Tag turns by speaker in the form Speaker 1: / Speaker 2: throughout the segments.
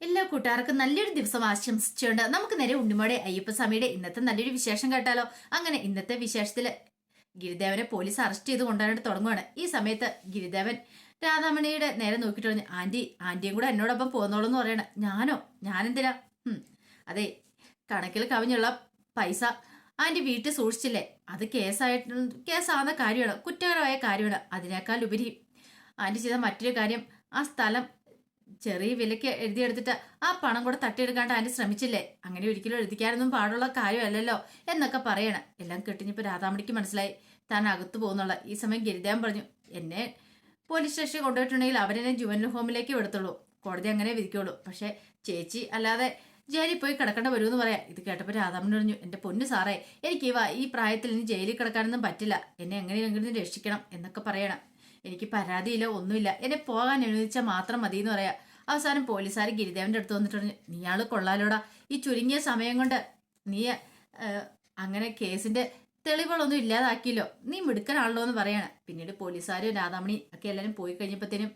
Speaker 1: എല്ലാ കൂട്ടുകാർക്കും നല്ലൊരു ദിവസം ആശംസിച്ചുകൊണ്ട് നമുക്ക് നേരെ ഉണ്ണിമോടെ അയ്യപ്പസ്വാമിയുടെ ഇന്നത്തെ നല്ലൊരു വിശേഷം കേട്ടാലോ? അങ്ങനെ ഇന്നത്തെ വിശേഷത്തിൽ ഗിരിദേവനെ പോലീസ് അറസ്റ്റ് ചെയ്ത് കൊണ്ടുവരാനായിട്ട് തുടങ്ങുകയാണ് ഈ സമയത്ത് ഗിരിദേവൻ രാധാമണിയുടെ നേരെ നോക്കിയിട്ട് പറഞ്ഞു ആന്റി ആന്റിയും കൂടെ എന്നോടൊപ്പം പോന്നോളൂ എന്ന് പറയണ. ഞാനോ? ഞാനെന്തിനാ? അതെ കണക്കിൽ കവിഞ്ഞുള്ള പൈസ ആന്റി വീട്ടിൽ സൂക്ഷിച്ചില്ലേ? അത് കേസായിട്ട് കേസാവുന്ന കാര്യമാണ് കുറ്റകരമായ കാര്യമാണ്. അതിനേക്കാൾ ഉപരി ആന്റി ചെയ്ത മറ്റൊരു കാര്യം ആ സ്ഥലം ചെറിയ വിലയ്ക്ക് എഴുതിയെടുത്തിട്ട് ആ പണം കൂടെ തട്ടിയെടുക്കാണ്ട് അതിന് ശ്രമിച്ചില്ലേ? അങ്ങനെ ഒരിക്കലും എഴുതിക്കാനൊന്നും പാടുള്ള കാര്യമല്ലല്ലോ എന്നൊക്കെ പറയണം. എല്ലാം കിട്ടിഞ്ഞപ്പോൾ രാധാമണിക്ക് മനസ്സിലായി. താൻ അകത്തു പോകുന്നുള്ള ഈ സമയം ഗിരിദേവൻ പറഞ്ഞു എന്നെ പോലീസ് സ്റ്റേഷനിൽ കൊണ്ടുപോയിട്ടുണ്ടെങ്കിൽ അവരെന്നെ ജുവനൽ ഹോമിലേക്ക് വിടത്തുള്ളൂ. കോടതി അങ്ങനെ വിധിക്കുള്ളൂ പക്ഷേ ചേച്ചി അല്ലാതെ ജയിലിൽ പോയി കിടക്കേണ്ട വരുമെന്ന് പറയാം. ഇത് കേട്ടപ്പോൾ രാധാമണി പറഞ്ഞു എന്റെ പൊന്നു സാറേ എനിക്ക് ഈ പ്രായത്തിൽ ഇനി ജയിലിൽ കിടക്കാനൊന്നും പറ്റില്ല. എന്നെ എങ്ങനെയെങ്കിലും രക്ഷിക്കണം എന്നൊക്കെ പറയണം. എനിക്ക് പരാതിയില്ല ഒന്നുമില്ല. എന്നെ പോകാൻ അനുവദിച്ചാൽ മാത്രം മതി എന്ന് പറയാം. അവസാനം പോലീസുകാർ ഗിരിദേവന്റെ അടുത്ത് വന്നിട്ട് പറഞ്ഞു നീയാൾ കൊള്ളാലോടാ. ഈ ചുരുങ്ങിയ സമയം കൊണ്ട് നീ അങ്ങനെ കേസിന്റെ തെളിവുകളൊന്നും ഇല്ലാതാക്കിയല്ലോ. നീ മിടുക്കനാണല്ലോ എന്ന് പറയാണ്. പിന്നീട് പോലീസുകാരും രാധാമണി ഒക്കെ എല്ലാവരും പോയി കഴിഞ്ഞപ്പോഴത്തേനും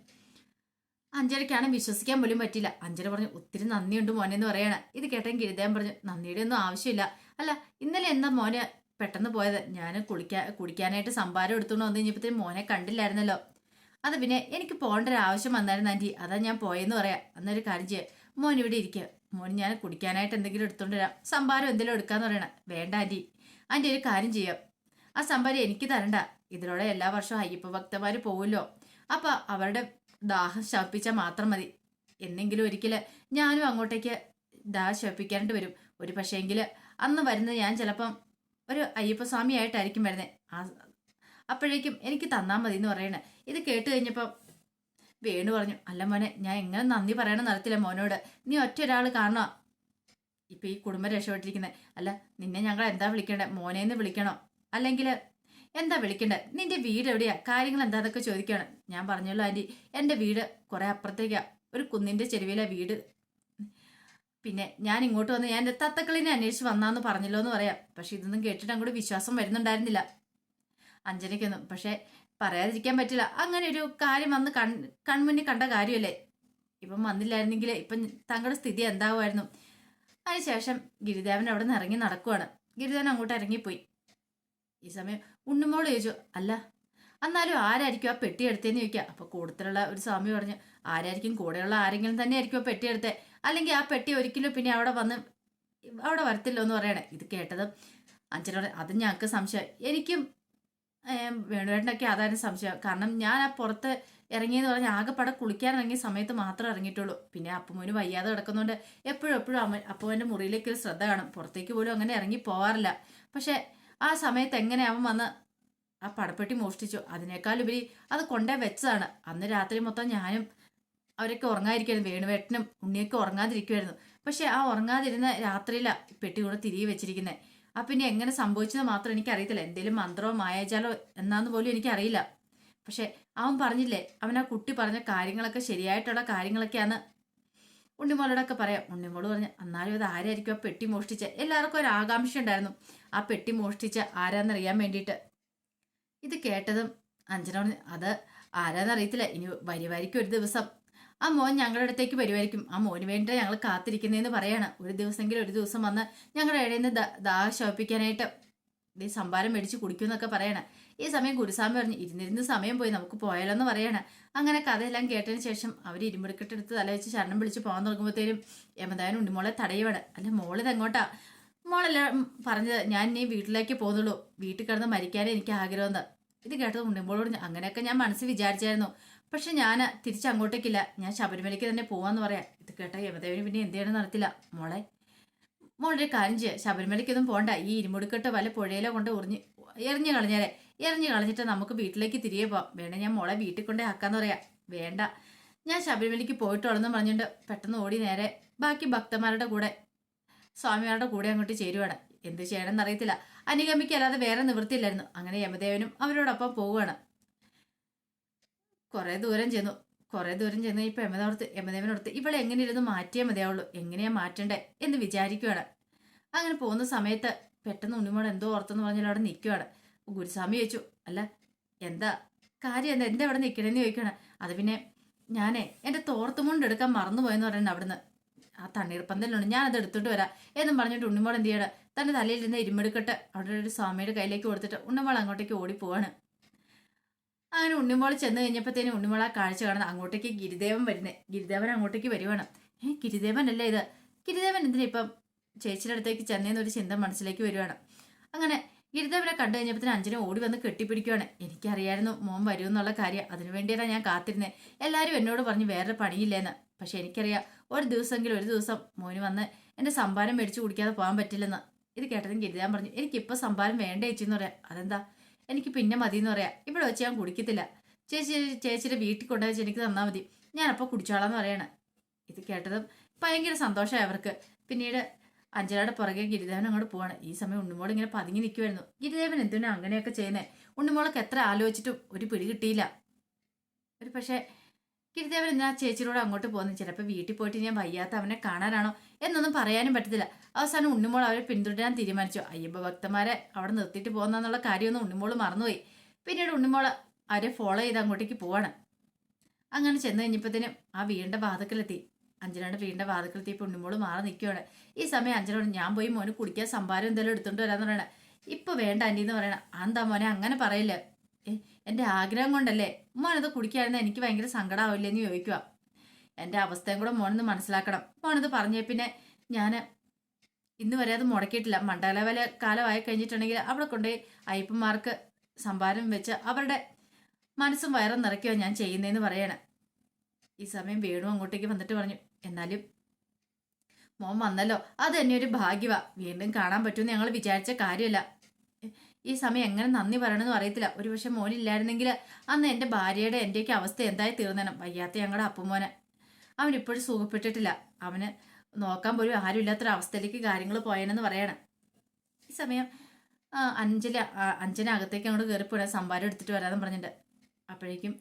Speaker 1: അഞ്ചരക്കാണ് വിശ്വസിക്കാൻ പോലും പറ്റില്ല അഞ്ചര പറഞ്ഞു ഒത്തിരി നന്ദിയുണ്ട് മോനെ എന്ന് പറയാണ്. ഇത് കേട്ടെങ്കിൽ ഗിരിദേവൻ പറഞ്ഞു നന്ദിയുടെ ഒന്നും ആവശ്യമില്ല. അല്ല ഇന്നലെ എന്താ മോനെ പെട്ടെന്ന് പോയത്. ഞാൻ കുളിക്കാൻ കുടിക്കാനായിട്ട് സംഭാരം എടുത്തുകൊണ്ട് വന്നു കഴിഞ്ഞപ്പോഴത്തേനും മോനെ കണ്ടില്ലായിരുന്നല്ലോ. അത് പിന്നെ എനിക്ക് പോകേണ്ട ഒരു ആവശ്യം വന്നായിരുന്നു ആന്റി. അതാ ഞാൻ പോയെന്ന് പറയാം. അന്നൊരു കാര്യം ചെയ്യാം. മോൻ ഇവിടെ ഇരിക്കുക മോൻ ഞാൻ കുടിക്കാനായിട്ട് എന്തെങ്കിലും എടുത്തുകൊണ്ട് വരാം. സംഭാരം എന്തെങ്കിലും എടുക്കാന്ന് പറയണ. വേണ്ട ആന്റി. ആന്റി ഒരു കാര്യം ചെയ്യാം. ആ സംഭാരം എനിക്ക് തരണ്ട. ഇതിലൂടെ എല്ലാ വർഷവും അയ്യപ്പ ഭക്തന്മാർ പോകുമല്ലോ അപ്പൊ അവരുടെ ദാഹം ശമിപ്പിച്ചാൽ മാത്രം മതി. എന്നെങ്കിലും ഒരിക്കൽ ഞാനും അങ്ങോട്ടേക്ക് ദാഹം ശമിപ്പിക്കാനായിട്ട് വരും. ഒരു പക്ഷേങ്കിൽ അന്ന് വരുന്നത് ഞാൻ ചിലപ്പം ഒരു അയ്യപ്പസ്വാമി ആയിട്ടായിരിക്കും വരുന്നത് ആ അപ്പോഴേക്കും എനിക്ക് തന്നാൽ മതി എന്ന് പറയണേ. ഇത് കേട്ട് കഴിഞ്ഞപ്പം വേണു പറഞ്ഞു അല്ല മോനെ ഞാൻ എങ്ങനെ നന്ദി പറയണം നടത്തില്ല മോനോട്. നീ ഒറ്റ ഒരാൾ കാണണോ ഇപ്പം ഈ കുടുംബം രക്ഷപ്പെട്ടിരിക്കുന്നത് അല്ല നിന്നെ ഞങ്ങൾ എന്താ വിളിക്കണ്ടേ? മോനേന്ന് വിളിക്കണോ? അല്ലെങ്കിൽ എന്താ വിളിക്കണ്ടേ? നിന്റെ വീട് എവിടെയാ? കാര്യങ്ങൾ എന്താന്നൊക്കെ ചോദിക്കണം ഞാൻ പറഞ്ഞല്ലോ ആന്റി എന്റെ വീട് കുറേ അപ്പുറത്തേക്കാണ് ഒരു കുന്നിന്റെ ചെരുവിലെ വീട്. പിന്നെ ഞാൻ ഇങ്ങോട്ട് വന്ന് ഞാൻ എന്റെ തത്തക്കളിനെ അന്വേഷിച്ച് വന്നാന്ന് പറഞ്ഞല്ലോ എന്ന് പറയാം. പക്ഷെ ഇതൊന്നും കേട്ടിട്ട് അങ്ങോട്ട് വിശ്വാസം വരുന്നുണ്ടായിരുന്നില്ല. അഞ്ജനയ്ക്കൊന്നും പക്ഷെ പറയാതിരിക്കാൻ പറ്റില്ല. അങ്ങനെ ഒരു കാര്യം വന്ന് കൺ കൺമുന്നിൽ കണ്ട കാര്യമല്ലേ? ഇപ്പം വന്നില്ലായിരുന്നെങ്കിൽ ഇപ്പം താങ്കളുടെ സ്ഥിതി എന്താവുമായിരുന്നു? അതിനുശേഷം ഗിരിദേവൻ അവിടെ നിന്ന് ഇറങ്ങി നടക്കുവാണ്. ഗിരിദേവൻ അങ്ങോട്ട് ഇറങ്ങിപ്പോയി. ഈ സമയം ഉണ്ണുമോൾ ചോദിച്ചു അല്ല എന്നാലും ആരായിരിക്കും ആ പെട്ടി എടുത്തേന്ന് ചോദിക്കുക. അപ്പൊ കൂടുതലുള്ള ഒരു സ്വാമി പറഞ്ഞു ആരായിരിക്കും കൂടെയുള്ള ആരെങ്കിലും തന്നെ ആയിരിക്കും ആ പെട്ടി എടുത്തേ. അല്ലെങ്കിൽ ആ പെട്ടി ഒരിക്കലും പിന്നെ അവിടെ വന്ന് അവിടെ വരത്തില്ലോ എന്ന് പറയണേ. ഇത് കേട്ടത് അഞ്ചനോട് അത് ഞങ്ങൾക്ക് സംശയം. എനിക്കും വേണുവേട്ടനൊക്കെ അതായിരുന്നു സംശയം. കാരണം ഞാൻ ആ പുറത്ത് ഇറങ്ങിയെന്ന് പറഞ്ഞാൽ ആകെപ്പാടെ കുളിക്കാൻ ഇറങ്ങിയ സമയത്ത് മാത്രം ഇറങ്ങിയിട്ടുള്ളൂ. പിന്നെ അപ്പുമോന് വയ്യാതെ കിടക്കുന്നതുകൊണ്ട് എപ്പോഴും എപ്പോഴും അമ്മ അപ്പുവിന്റെ മുറിയിലേക്ക് ഒരു ശ്രദ്ധ കാണും. പുറത്തേക്ക് പോലും അങ്ങനെ ഇറങ്ങി പോവാറില്ല. പക്ഷെ ആ സമയത്ത് എങ്ങനെ അവൻ വന്ന് ആ പടപ്പെട്ടി മോഷ്ടിച്ചു. അതിനേക്കാൾ ഉപരി അത് കൊണ്ടേ വെച്ചതാണ്. അന്ന് രാത്രി മൊത്തം ഞാനും അവരൊക്കെ ഉറങ്ങാതിരിക്കുമായിരുന്നു വേണുവേട്ടനും ഉണ്ണിയൊക്കെ ഉറങ്ങാതിരിക്കുമായിരുന്നു പക്ഷെ ആ ഉറങ്ങാതിരുന്ന രാത്രിയിലാണ് പെട്ടി കൂടെ തിരികെ വെച്ചിരിക്കുന്നത് ആ പിന്നെ എങ്ങനെ സംഭവിച്ചത് മാത്രം എനിക്കറിയത്തില്ല. എന്തെങ്കിലും മന്ത്രമോ മായാജാലോ എന്നാന്ന് പോലും എനിക്കറിയില്ല. പക്ഷെ അവൻ പറഞ്ഞില്ലേ അവൻ ആ കുട്ടി പറഞ്ഞ കാര്യങ്ങളൊക്കെ ശരിയായിട്ടുള്ള കാര്യങ്ങളൊക്കെയാണ് ഉണ്ണിമോളോടൊക്കെ പറയാം. ഉണ്ണിമോൾ പറഞ്ഞ് എന്നാലും അത് ആരായിരിക്കും ആ പെട്ടി മോഷ്ടിച്ച? എല്ലാവർക്കും ഒരു ആകാംക്ഷ ഉണ്ടായിരുന്നു ആ പെട്ടി മോഷ്ടിച്ച ആരാന്നറിയാൻ വേണ്ടിയിട്ട്. ഇത് കേട്ടതും അഞ്ജന പറഞ്ഞു അത് ആരാന്നറിയത്തില്ല ഇനി വരുമായിരിക്കും ഒരു ദിവസം. ആ മോൻ ഞങ്ങളുടെ അടുത്തേക്ക് വരുമായിരിക്കും ആ മോന് വേണ്ടി ഞങ്ങൾ കാത്തിരിക്കുന്നതെന്ന് പറയാണ്. ഒരു ദിവസമെങ്കിലും ഒരു ദിവസം വന്ന് ഞങ്ങളുടെ ഇടയിൽ നിന്ന് ദാഹ ശോപ്പിക്കാനായിട്ട് ഈ സംഭാരം മേടിച്ച് കുടിക്കുമെന്നൊക്കെ പറയണ. ഈ സമയം ഗുരുസ്വാമി പറഞ്ഞു ഇരുന്നിരുന്ന് സമയം പോയി നമുക്ക് പോയാലോ എന്ന് പറയണേ. അങ്ങനെ കഥയെല്ലാം കേട്ടതിന് ശേഷം അവർ ഇരുമ്പെടുക്കെട്ടെടുത്ത് തല വെച്ച് ശരണം വിളിച്ച് പോകാൻ തുടങ്ങുമ്പോഴത്തേനും യമതായൻ ഉണ്ണിമോളെ തടയുവാണ്. അല്ല മോളിത് എങ്ങോട്ടാ മോളെല്ലാം പറഞ്ഞത് ഞാൻ ഇനി വീട്ടിലേക്ക് പോകുന്നുള്ളൂ. വീട്ടിൽ കിടന്ന് മരിക്കാനേ എനിക്ക് ആഗ്രഹമെന്ന് ഇത് കേട്ടത് ഉണ്ണിമോളോട് ഞാൻ- അങ്ങനെയൊക്കെ ഞാൻ മനസ്സിൽ വിചാരിച്ചായിരുന്നു. പക്ഷെ ഞാൻ തിരിച്ചങ്ങോട്ടേക്കില്ല ഞാൻ ശബരിമലയ്ക്ക് തന്നെ പോവാന്ന് പറയാം. ഇത് കേട്ട യമദേവന് പിന്നെ എന്ത് ചെയ്യണം നടത്തില്ല മോളെ മോളുടെ കാര്യം ചെയ്യുക ശബരിമലയ്ക്കൊന്നും പോണ്ട. ഈ ഇരുമുടുക്കെട്ട് വല്ല പുഴയിലോ കൊണ്ട് ഉറിഞ്ഞ് എറിഞ്ഞു കളഞ്ഞാലേ എറിഞ്ഞു കളഞ്ഞിട്ട് നമുക്ക് വീട്ടിലേക്ക് തിരികെ പോവാം. വേണേ ഞാൻ മോളെ വീട്ടിൽ കൊണ്ടേ ആക്കാന്ന് പറയാം. വേണ്ട. ഞാൻ ശബരിമലയ്ക്ക് പോയിട്ടുള്ളതെന്ന് പറഞ്ഞുകൊണ്ട് പെട്ടെന്ന് ഓടി നേരെ ബാക്കി ഭക്തന്മാരുടെ കൂടെ സ്വാമിമാരുടെ കൂടെ അങ്ങോട്ട് ചേരുവാണ്. എന്ത് ചെയ്യണമെന്ന് അറിയത്തില്ല അനുഗമിക്ക് അല്ലാതെ വേറെ നിവൃത്തിയില്ലായിരുന്നു. അങ്ങനെ യമദേവനും അവരോടൊപ്പം പോവുകയാണ്. കുറേ ദൂരം ചെന്നു. കുറേ ദൂരം ചെന്ന് ഇപ്പൊ യമദേവനോർത്ത് യമദേവനോർത്ത് ഇവളെ എങ്ങനെ ഇരുന്ന് മാറ്റിയേ മതിയാവുള്ളൂ. എങ്ങനെയാ മാറ്റണ്ടേ എന്ന് വിചാരിക്കുവാണ്. അങ്ങനെ പോകുന്ന സമയത്ത് പെട്ടെന്ന് ഉണ്ണിമോൾ എന്തോ ഓർത്തെന്ന് പറഞ്ഞാൽ അവിടെ നിൽക്കുകയാണ് ഗുരുസ്വാമി ചോദിച്ചു അല്ല എന്താ? കാര്യം എന്താ? എന്താ അവിടെ നിൽക്കണമെന്ന് ചോദിക്കുകയാണ് അത് പിന്നെ ഞാനേ എന്റെ തോർത്തുമുണ്ട് എടുക്കാൻ മറന്നുപോയെന്ന് പറയുന്നത് അവിടുന്ന്. ആ ഞാൻ ഞാനത് എടുത്തോണ്ട് വരാം. എന്നും പറഞ്ഞിട്ട് ഉണ്ണിമോൾ എന്ത് ചെയ്യണം? തന്റെ തലയിൽ നിന്ന് ഇരുമെടുക്കട്ട് അവിടെ ഒരു സ്വാമിയുടെ കയ്യിലേക്ക് കൊടുത്തിട്ട് ഉണ്ണിമോൾ അങ്ങോട്ടേക്ക് ഓടി പോവാണ് അങ്ങനെ ഉണ്ണിമോൾ ചെന്ന് കഴിഞ്ഞപ്പോഴത്തേനും ഉണ്ണിമോൾ ആ കാഴ്ച കാണുന്നത് അങ്ങോട്ടേക്ക് ഗിരിദേവൻ വരുന്നേ. ഗിരിദേവൻ അങ്ങോട്ടേക്ക് വരുവാണ്. ഏഹ് ഗിരിദേവൻ അല്ലേ ഇത്? ഗിരിദേവൻ എന്തിനാ ഇപ്പം ചേച്ചിയുടെ അടുത്തേക്ക് ചെന്നേന്നൊരു ചിന്ത മനസ്സിലേക്ക് വരുവാണ്. അങ്ങനെ ഗിരിദേവനെ കണ്ടു കഴിഞ്ഞപ്പോഴത്തേനും അഞ്ജന ഓടി വന്ന് കെട്ടിപ്പിടിക്കുവാണ്. എനിക്കറിയായിരുന്നു മോൻ വരുമെന്നുള്ള കാര്യം. അതിനു വേണ്ടിയാണ് ഞാൻ കാത്തിരുന്നത് എല്ലാവരും എന്നോട് പറഞ്ഞ് വേറെ പണിയില്ലെന്ന്. പക്ഷെ എനിക്കറിയാം ഒരു ദിവസമെങ്കിലും ഒരു ദിവസം മോന് വന്ന് എന്റെ സംഭാരം മേടിച്ചു കുടിക്കാതെ പോകാൻ പറ്റില്ലെന്ന് ഇത് കേട്ടതും കരുതാൻ പറഞ്ഞു. എനിക്കിപ്പോൾ സംഭാരം വേണ്ട ചേച്ചി എന്ന് പറയാം. അതെന്താ? എനിക്ക് പിന്നെ മതി എന്ന് പറയാം. ഇവിടെ വെച്ച് ഞാൻ കുടിക്കത്തില്ല. ചേച്ചി ചേച്ചിയുടെ വീട്ടിൽ കൊണ്ടുവച്ച് എനിക്ക് തന്നാൽ മതി. ഞാനപ്പോൾ കുടിച്ചോളാന്ന് പറയണേ. ഇത് കേട്ടതും ഭയങ്കര സന്തോഷമായി അവർക്ക്. പിന്നീട് അഞ്ചലയുടെ പുറകെ ഗിരിദേവൻ അങ്ങോട്ട് പോവാണ്. ഈ സമയം ഉണ്ണുമോൾ ഇങ്ങനെ പതുങ്ങി നിൽക്കുമായിരുന്നു ഗിരിദേവൻ എന്തിനാ അങ്ങനെയൊക്കെ ചെയ്യുന്നത് ഉണ്ണുമോളൊക്കെ എത്ര ആലോചിച്ചിട്ടും ഒരു പിടി കിട്ടിയില്ല. ഒരു പക്ഷേ ഗിരിദേവൻ എന്നാ ചേച്ചിയോട് അങ്ങോട്ട് പോകുന്നു? ചിലപ്പോൾ വീട്ടിൽ പോയിട്ട് ഞാൻ വയ്യാത്ത അവനെ കാണാനാണോ? എന്നൊന്നും പറയാനും പറ്റത്തില്ല. അവസാനം ഉണ്ണിമോൾ അവരെ പിന്തുടരാൻ തീരുമാനിച്ചു. അയ്യപ്പ ഭക്തന്മാരെ അവിടെ നിർത്തിയിട്ട് പോകുന്നെന്നുള്ള കാര്യമൊന്നും ഉണ്ണിമോൾ മറന്നുപോയി. പിന്നീട് ഉണ്ണിമോൾ അവരെ ഫോളോ ചെയ്ത് അങ്ങോട്ടേക്ക് പോവാണ്. അങ്ങനെ ചെന്ന് കഴിഞ്ഞപ്പോഴത്തേനും ആ വീണ്ട വാതിക്കലെത്തി. അഞ്ജനയുടെ വീടിന്റെ വാതിക്കലെത്തിയപ്പോൾ ഉണ്ണിമോൾ മാറി നിൽക്കുകയാണ് ഈ സമയം അഞ്ജനോട് ഞാൻ പോയി മോന് കുടിക്കാൻ സംഭാരം എന്തെങ്കിലും എടുത്തുകൊണ്ട് വരാമെന്ന് പറയണേ. ഇപ്പോൾ വേണ്ട ആന്റി എന്ന് പറയണ. ആന്താ മോനെ? അങ്ങനെ പറയില്ല. ഏ, എന്റെ ആഗ്രഹം കൊണ്ടല്ലേ? മോനത് കുടിക്കായിരുന്നു എനിക്ക് ഭയങ്കര സങ്കടമാവില്ലെന്ന് ചോദിക്കുക എന്റെ അവസ്ഥയും കൂടെ മോനൊന്ന് മനസ്സിലാക്കണം. മോനത് പറഞ്ഞേ പിന്നെ ഞാൻ ഇന്ന് വരെ അത് മുടക്കിയിട്ടില്ല. മണ്ഡലവല കാലമായി കഴിഞ്ഞിട്ടുണ്ടെങ്കിൽ അവിടെ കൊണ്ടുപോയി അയ്യപ്പന്മാർക്ക് സംഭാരം വെച്ച് അവരുടെ മനസ്സും വയറും നിറയ്ക്കുക ഞാൻ ചെയ്യുന്നതെന്ന് പറയണം. ഈ സമയം വേണു അങ്ങോട്ടേക്ക് വന്നിട്ട് പറഞ്ഞു. എന്നാലും മോൻ വന്നല്ലോ. അത് തന്നെ ഒരു ഭാഗ്യവാ. വീണ്ടും കാണാൻ പറ്റുമെന്ന് ഞങ്ങൾ വിചാരിച്ച കാര്യമല്ല. ഈ സമയം എങ്ങനെ നന്ദി പറയണമെന്ന് അറിയത്തില്ല. ഒരു പക്ഷെ മോനില്ലായിരുന്നെങ്കിൽ അന്ന് എന്റെ ഭാര്യയുടെ എന്റെയൊക്കെ അവസ്ഥ എന്തായി തീർന്നേനും? വയ്യാത്ത ഞങ്ങളുടെ അപ്പുമോനെ. അവൻ ഇപ്പോഴും സുഖപ്പെട്ടിട്ടില്ല. അവന് നോക്കാൻ പോലും ആരുമില്ലാത്തൊരു അവസ്ഥയിലേക്ക് കാര്യങ്ങൾ പോയെന്ന് പറയണം. ഈ സമയം അഞ്ജലി അഞ്ജന അങ്ങോട്ട് കയറിപ്പോയി സംഭാരം എടുത്തിട്ട് വരാമെന്ന് പറഞ്ഞിട്ട്. അപ്പോഴേക്കും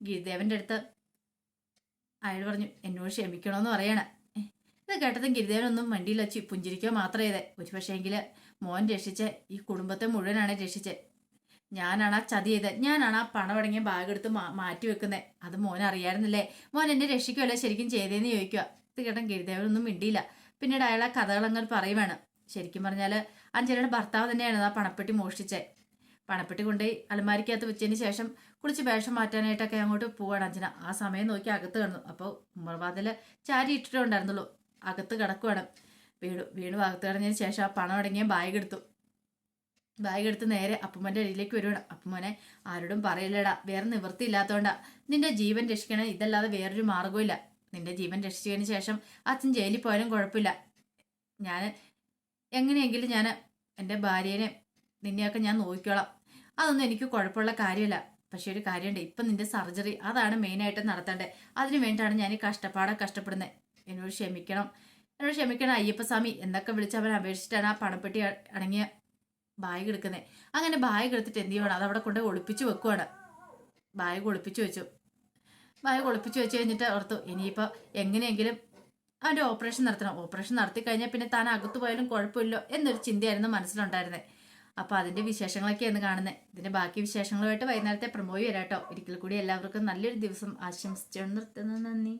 Speaker 1: ഗിരിദേവന്റെ അടുത്ത് അയാൾ പറഞ്ഞു എന്നോട് ക്ഷമിക്കണമെന്ന് പറയണേ. ഇത് കേട്ടതും ഗിരിദേവനൊന്നും വണ്ടിയിൽ വെച്ച് പുഞ്ചിരിക്കുക മാത്രമേ ചെയ്തേ. പക്ഷേ പക്ഷേങ്കിൽ മോൻ രക്ഷിച്ച ഈ കുടുംബത്തെ മുഴുവനാണ് രക്ഷിച്ചത് ഞാനാണ് ആ ചതി ചെയ്തത് ഞാനാണ് ആ പണമടങ്ങിയ ബാഗ് എടുത്ത് മാ മാറ്റി വെക്കുന്നത് അത് മോൻ അറിയായിരുന്നില്ലേ? മോൻ എന്നെ രക്ഷിക്കുമല്ലോ ശരിക്കും ചെയ്തേന്ന് ചോദിക്കുക ഇത് കേട്ടൻ ഗിരിദേവനൊന്നും മിണ്ടിയില്ല. പിന്നീട് അയാൾ കഥകളങ്ങൾ പറയുവാണ്. ശരിക്കും പറഞ്ഞാൽ അഞ്ചലയുടെ ഭർത്താവ് തന്നെയാണ് ആ പണപ്പെട്ടി മോഷ്ടിച്ചത് പണപ്പെട്ടി കൊണ്ടുപോയി അലമാരിക്കകത്ത് വെച്ചതിന് ശേഷം കുളിച്ച് വേഷം മാറ്റാനായിട്ടൊക്കെ അങ്ങോട്ട് പോവാണ് അഞ്ചന ആ സമയം നോക്കി അകത്ത് കിടന്നു. അപ്പോൾ ഉമ്മർവാതിൽ ചാരി ഇട്ടിട്ടുണ്ടായിരുന്നുള്ളൂ അകത്ത് കിടക്കുവാണ്. വീണു വീണു അകത്ത് കടഞ്ഞതിന് ശേഷം ആ പണം അടങ്ങിയ ബാഗ് എടുത്തു. ബാഗ് എടുത്ത് നേരെ അപ്പുമ്മന്റെ അടിയിലേക്ക് വരുവാണ്. അപ്പുമ്മനെ ആരോടും പറയില്ലടാ. വേറെ നിവൃത്തിയില്ലാത്തതുകൊണ്ടാ നിന്റെ ജീവൻ രക്ഷിക്കണേ ഇതല്ലാതെ വേറൊരു മാർഗവും നിന്റെ ജീവൻ രക്ഷിച്ചതിന് ശേഷം അച്ഛൻ ജയിലിൽ പോയാലും കുഴപ്പമില്ല. ഞാൻ എങ്ങനെയെങ്കിലും ഞാൻ എന്റെ ഭാര്യേനെ നിന്നെയൊക്കെ ഞാൻ നോക്കിക്കോളാം. അതൊന്നും എനിക്ക് കുഴപ്പമുള്ള കാര്യമല്ല. പക്ഷേ ഒരു കാര്യമുണ്ട്. ഇപ്പം നിന്റെ സർജറി അതാണ് മെയിനായിട്ട് നടത്തേണ്ടത്. അതിനു വേണ്ടിയിട്ടാണ് ഞാൻ കഷ്ടപ്പാടാണ് കഷ്ടപ്പാടെ കഷ്ടപ്പെടുന്നത്. എന്നോട് ക്ഷമിക്കണം. എന്നോട് ക്ഷമിക്കണം അയ്യപ്പസ്വാമി. എന്നൊക്കെ വിളിച്ച് അവൻ അപേക്ഷിച്ചിട്ടാണ് ആ പണപ്പെട്ടി അടങ്ങിയ ബാഗ് എടുക്കുന്നത് അങ്ങനെ ബാഗ് എടുത്തിട്ട് എന്ത് ചെയ്യണം അതവിടെ കൊണ്ട് ഒളിപ്പിച്ച് വെക്കുവാണ്. ബാഗ് ഒളിപ്പിച്ച് വെച്ചു. ബാഗ് ഒളിപ്പിച്ച് വെച്ച് കഴിഞ്ഞിട്ട് ഓർത്തു ഇനിയിപ്പോൾ എങ്ങനെയെങ്കിലും അവന്റെ ഓപ്പറേഷൻ നടത്തണം. ഓപ്പറേഷൻ നടത്തി കഴിഞ്ഞാൽ പിന്നെ താൻ അകത്തു പോയാലും കുഴപ്പമില്ലോ എന്നൊരു ചിന്തയായിരുന്നു മനസ്സിലുണ്ടായിരുന്നത് അപ്പോൾ അതിന്റെ വിശേഷങ്ങളൊക്കെയാണ് കാണുന്നത് ഇതിന്റെ ബാക്കി വിശേഷങ്ങളുമായിട്ട് വൈകുന്നേരത്തെ പ്രമോയി വരാട്ടോ ഒരിക്കൽ കൂടി എല്ലാവർക്കും നല്ലൊരു ദിവസം ആശംസിച്ചു നിർത്തുന്നു. നന്ദി.